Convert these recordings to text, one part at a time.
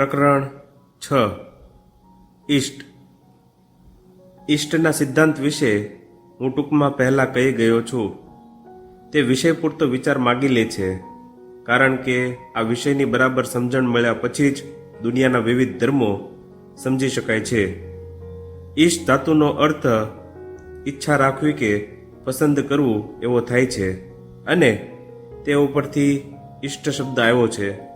પ્રકરણ છ. ઈષ્ટ. ઈષ્ટના સિદ્ધાંત વિશે હું ટૂંકમાં પહેલાં કહી ગયો છું. તે વિષય પૂરતો વિચાર માગી લે છે, કારણ કે આ વિષયની બરાબર સમજણ મળ્યા પછી જ દુનિયાના વિવિધ ધર્મો સમજી શકાય છે. ઈષ્ટ ધાતુનો અર્થ ઈચ્છા રાખવી કે પસંદ કરવું એવો થાય છે, અને તે ઉપરથી ઈષ્ટ શબ્દ આવ્યો છે.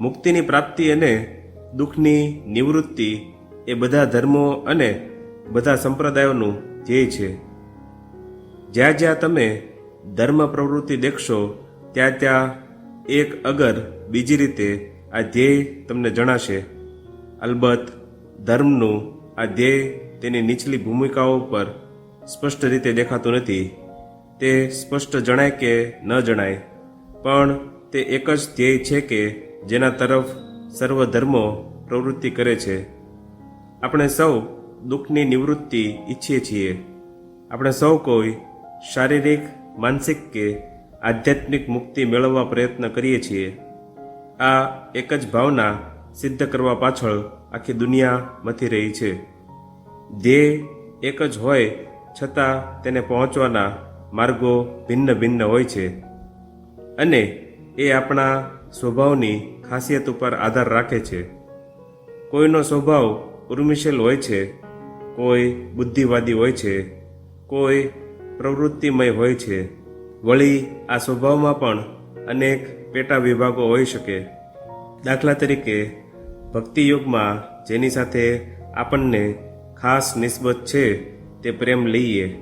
મુક્તિની પ્રાપ્તિ અને દુઃખની નિવૃત્તિ એ બધા ધર્મો અને બધા સંપ્રદાયોનું ધ્યેય છે. જ્યાં જ્યાં તમે ધર્મ પ્રવૃત્તિ દેખશો, ત્યાં ત્યાં એક અગર બીજી રીતે આ ધ્યેય તમને જણાશે. અલબત્ત, ધર્મનું આ ધ્યેય તેની નીચલી ભૂમિકાઓ પર સ્પષ્ટ રીતે દેખાતું નથી. તે સ્પષ્ટ જણાય કે ન જણાય. પણ તે એક જ ધ્યેય છે કે જેના તરફ સર્વ ધર્મો પ્રવૃત્તિ કરે છે. આપણે સૌ દુઃખની નિવૃત્તિ ઈચ્છીએ છીએ. આપણે સૌ કોઈ શારીરિક, માનસિક કે આધ્યાત્મિક મુક્તિ મેળવવા પ્રયત્ન કરીએ છીએ. આ એક જ ભાવના સિદ્ધ કરવા પાછળ આખી દુનિયા મથી રહી છે. ધ્યેય એક જ હોય છતાં તેને પહોંચવાના માર્ગો ભિન્ન ભિન્ન હોય છે. અને એ આપણા સ્વભાવની ખાસિયત ઉપર આધાર રાખે છે. કોઈનો સ્વભાવ ઉર્મિશીલ હોય છે, કોઈ બુદ્ધિવાદી હોય છે, કોઈ પ્રવૃત્તિમય હોય છે. વળી આ સ્વભાવમાં પણ અનેક પેટા વિભાગો હોઈ શકે. દાખલા તરીકે, ભક્તિયુગમાં જેની સાથે આપણને ખાસ નિસ્બત છે તે પ્રેમ લઈએ.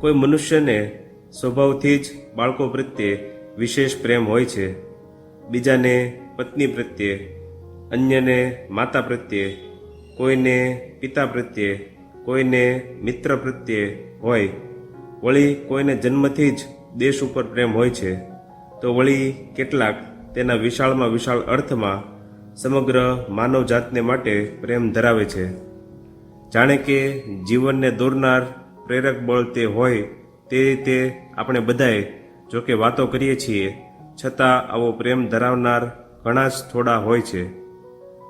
કોઈ મનુષ્યને સ્વભાવથી જ બાળકો પ્રત્યે વિશેષ પ્રેમ હોય છે. બીજાને પત્ની પ્રત્યે, અન્યને માતા પ્રત્યે, કોઈને પિતા પ્રત્યે, કોઈને મિત્ર પ્રત્યે હોય. વળી કોઈને જન્મથી જ દેશ ઉપર પ્રેમ હોય છે, તો વળી કેટલાક તેના વિશાળમાં વિશાળ અર્થમાં સમગ્ર માનવ જાતને માટે પ્રેમ ધરાવે છે. જાણે કે જીવનને દોરનાર પ્રેરક બળ તે હોય તે રીતે આપણે બધાએ જો કે વાતો કરીએ છીએ છતાં આવો પ્રેમ ધરાવનાર ઘણા જ થોડા હોય છે.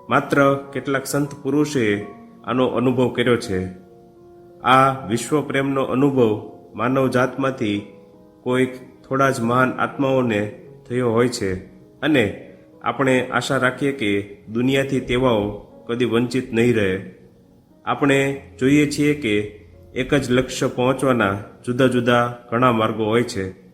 માત્ર કેટલાક સંત પુરુષે આનો અનુભવ કર્યો છે. આ વિશ્વ પ્રેમનો અનુભવ માનવ જાતમાંથી કોઈક થોડા જ મહાન આત્માઓને થયો હોય છે અને આપણે આશા રાખીએ કે દુનિયાથી તેવાઓ કદી વંચિત નહીં રહે. આપણે જોઈએ છીએ કે એક જ લક્ષ્ય પહોંચવાના જુદા જુદા ઘણા માર્ગો હોય છે.